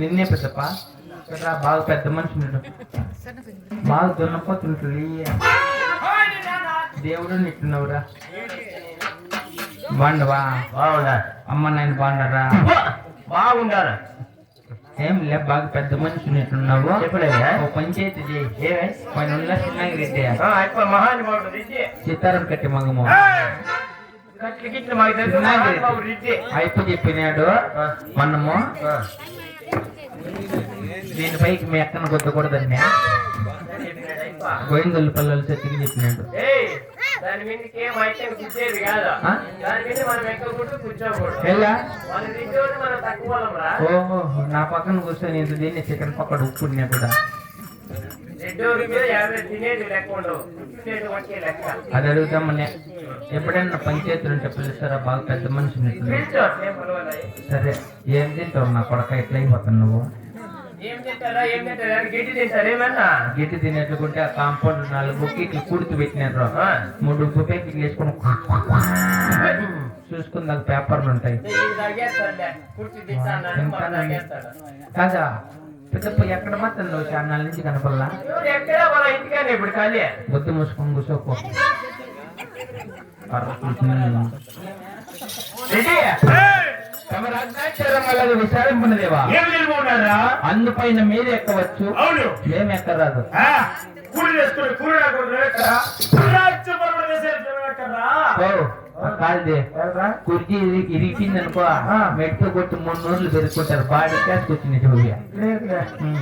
నిన్నే పెద్దప్ప? ఇక్కడ బాగా పెద్ద మనిషి బాగా దున్నపోతుంటుంది దేవుడు నిట్టున్నావురా. బాండవా బాగున్నారు అమ్మ నాయన బాగున్నారా? బాగుండారు ఏం లే బాగా పెద్ద మనిషి నిట్టున్నావు. ఓ పంచాయతీ చేయి. పైన ఉన్న చిన్నగా రెడ్డి రెడ్డి సీతారాం కట్టి మగము. కట్లు అయిపో చెప్పినాడు. మనము దీని పైకి మీ అక్కను కొద్దకూడదండి గోవిందుల పల్లెలు చెట్టుకి చెప్పినాడు. దాని మీదకి కూర్చేది కాదు దాని మీద మనం ఎక్కకూడదు కూర్చోకూడదు ఎలా? మనం తక్కువ ఓహో నా పక్కన కూర్చొని దీన్ని చికెన్ పక్కన ఉప్పుడినా కూడా అది అడుగుతామని ఎప్పుడైనా పంచాయతీలు ఉంటే పిలుస్తారా? బాగా పెద్ద మనిషి సరే ఏం తింటావు? నా కొడక ఎట్లా అయిపోతాను నువ్వు? గిట్టి తినేట్లుకుంటే ఆ కాంపౌండ్ నాలుగు బుక్కి కుడితి పెట్టినారు. మూడు ప్యాకెట్లు వేసుకొని చూసుకున్నాక పేపర్లు ఉంటాయి. కాదా? పెద్దప్ప ఎక్కడ మాత్రం చాలా నుంచి కనపడలా. ఎక్కడ? వాళ్ళ ఇంటికానే ఇప్పుడు ఖాళీ. బుద్ధి మూసుకొని కూర్చోకో. విచారింపనదేవా? అందుపైన మీరు ఎక్కవచ్చు? మేము ఎక్కరాదు. కూలి చేసుకుని రాకూడదు ఎక్కడ కుర్చీ ఇరి- ఇరిగింది అనుకో మెట్టు కొట్టి మూడు నూర్లు పెరుక్కుంటారు. బాడీ క్యాస్ వచ్చింది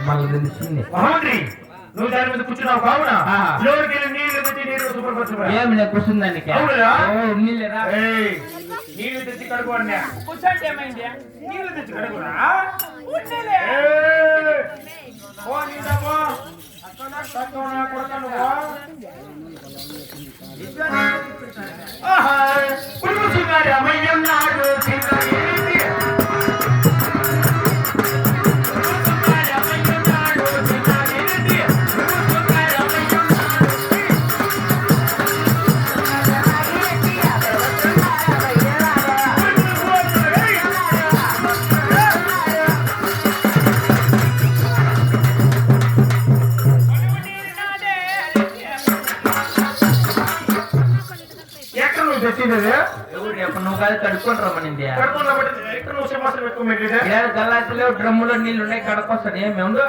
మళ్ళీ తెలిసింది. మహోదరి నువ్వు దాని మీద కూర్చున్నావు కావున? ఆ. లోనికి వెళ్ళి నీళ్ళు తెచ్చి నీళ్ళు శుభ్రపరచుకురా. ఏమి నేను కూర్చుందానికి అవునురా? ఓ నీళ్ళరా ఏయ్, నీళ్ళు తెచ్చి కడుకోండి కూర్చోండి ఏమైంది? నీళ్ళు తెచ్చి నీళ్ళ కొడతాను పో. ఆహా, పురుగుసుగారి అమయ్యన్నాడు నువ్వు కాదు కడుక్కొని రమ్మనింది గల్లాసులో డ్రమ్ములో నీళ్ళు ఉన్నాయి కడకొస్తాను ఏమి ఉండు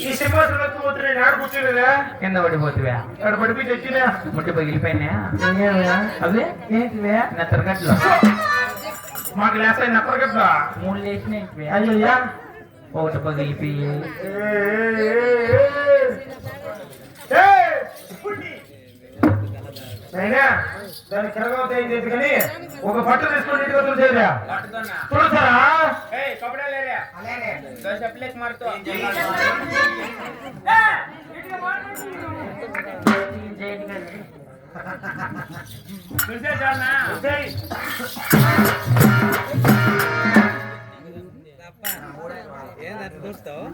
ఈ సింహాసనం నేను ఆడ కూర్చోలేదా? కింద పడిపోతువా. అక్కడ పడిపోయి తెచ్చినా ముట్టి పగిలిపోయినా? అవి? ఏంటివే? నెత్తరగట్లు మాకు లేస్తాయి నప్పరగట్లా మూడు లేచినాయి అయ్యయ్యా! ఒకటి పగిలిపోయి. అయినా దాని కరగవుతా ఏం చేసి కానీ ఒక పట్టు తీసుకొని ఇంటికి వస్తుంది చేయరా ఏందని దుడతావా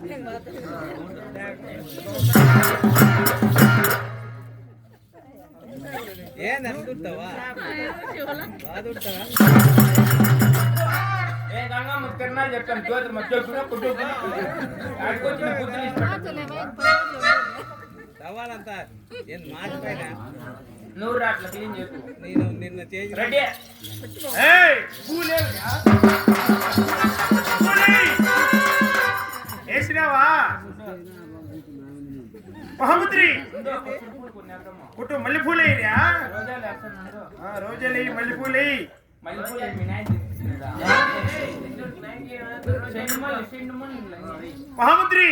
దుడతావా చెప్తాను జ్యోతి మధ్య కుట్టు ఆడుకొచ్చిన బుద్ధులు తవ్వాలంతా. ఏం మాసిపోయిన నూరు రాట్ల క్లీన్ చెప్పు నేను నిన్న చేసి రెడీ. వేసినావా మహమ్మద్రి కుట్టు మల్లెపూలు రోజులు మల్లెపూలు వేయి మహమ్మద్రి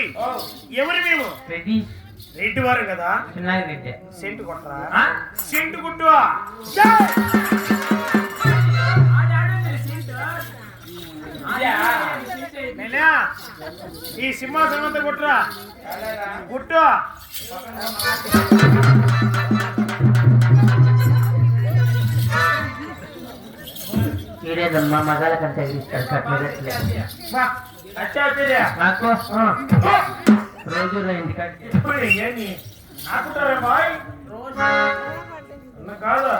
ఎవరు మేము? రెడీ రెడ్డి వారు కదా? సెంటు కొట్టరా సెంటు కొట్టు నేనా? ఈ సింహాసనం అంతా కొట్టురా. కొట్టు ఈడేదమ్మా మగాల కంటే ఇస్తాడు నాకు? ఆ. రోజు కాదు.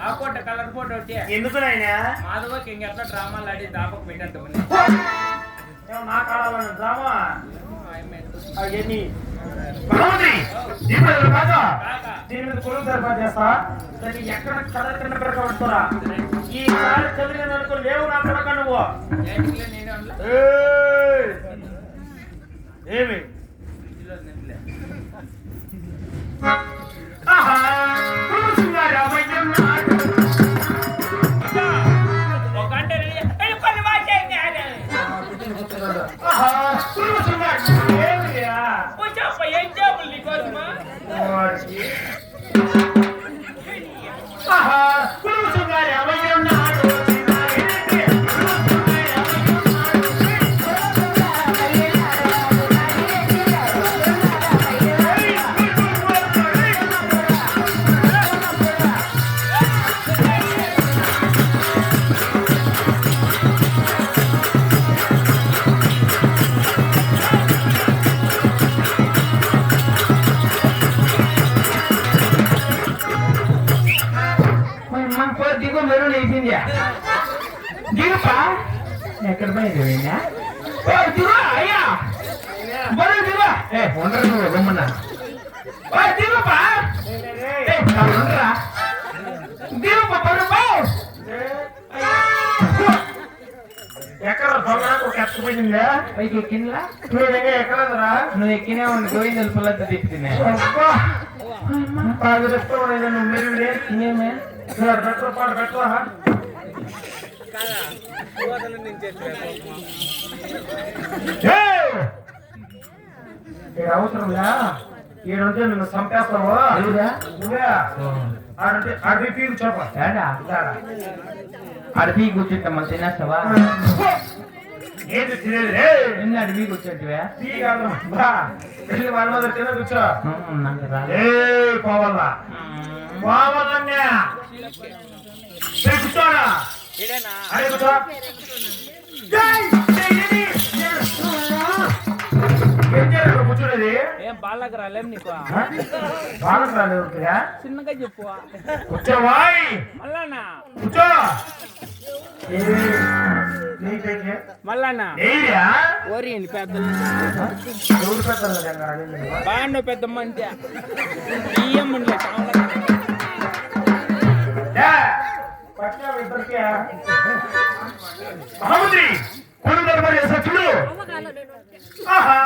ఆ ఫోటో కలర్ ఫోటో ఒకటి. ఎందుకు నాయనా? మాధవకి ఇంకెట్లా డ్రామాలు ఆడి దాపకు పెట్టండి. నాకు ఆడాలని డ్రామా? అవన్నీ ఇప్పుడు ఇది కాదు. దీని మీద కొలువు చేస్తా దాన్ని ఎక్కడ ఈ సారి చదివిన అనుకో లేవు నా కొడక నువ్వు నేను అనలా. ఏయ్! ఏమి Aha! పో దిగు మెరూన్ వేసింది. దిగుపా? ఎక్కడ పోయింది ఓ దిగు అయ్యా! బరువు దిగు. ఏ ఉండరు నువ్వు గమ్మన్న ఓ దిగుపా? ఏ ఉండరా. దిగుపా బరువు. ఎక్కడ దొంగలకు ఒక ఎత్తపోయిందా పైకి ఎక్కిందిలా నువ్వు దగ్గర ఎక్కడరా నువ్వు ఎక్కినే ఉండి పుల్లతో నువ్వు పాటు పెట్టరా అవసరంలా ఈడుంటే నిన్ను చంపేస్తావు? ఆడంటే పీకు అడవి కూర్చుంటా మన తినేస్తావా ఏంటి తినేది? రే నిన్న అడవి కూర్చుంటివా పీ కాదు బా. వెళ్ళి వాళ్ళ మీద తిన కూర్చో. ఉమ్, నాకు రాదు ఏ పోవాలా పోవాలన్నా కూర్చోనా? ఇదేనా? అరే కూర్చో. ఏయ్! ఏయ్, ఏది? ఏం చేయాలి కూర్చోనేది? ఏం బాళ్ళకి రాలేం నీకు? బాగా రాలేదు ఇక్కడ. చిన్నగా చెప్పు. కూర్చోవాయ్. మళ్ళానా కూర్చో. ఏయ్యా? ఓరియండి పెద్దలు? బాగుండు పెద్దమ్మ అంతే బియ్యం ఉండలే కొడుకు ఆహా!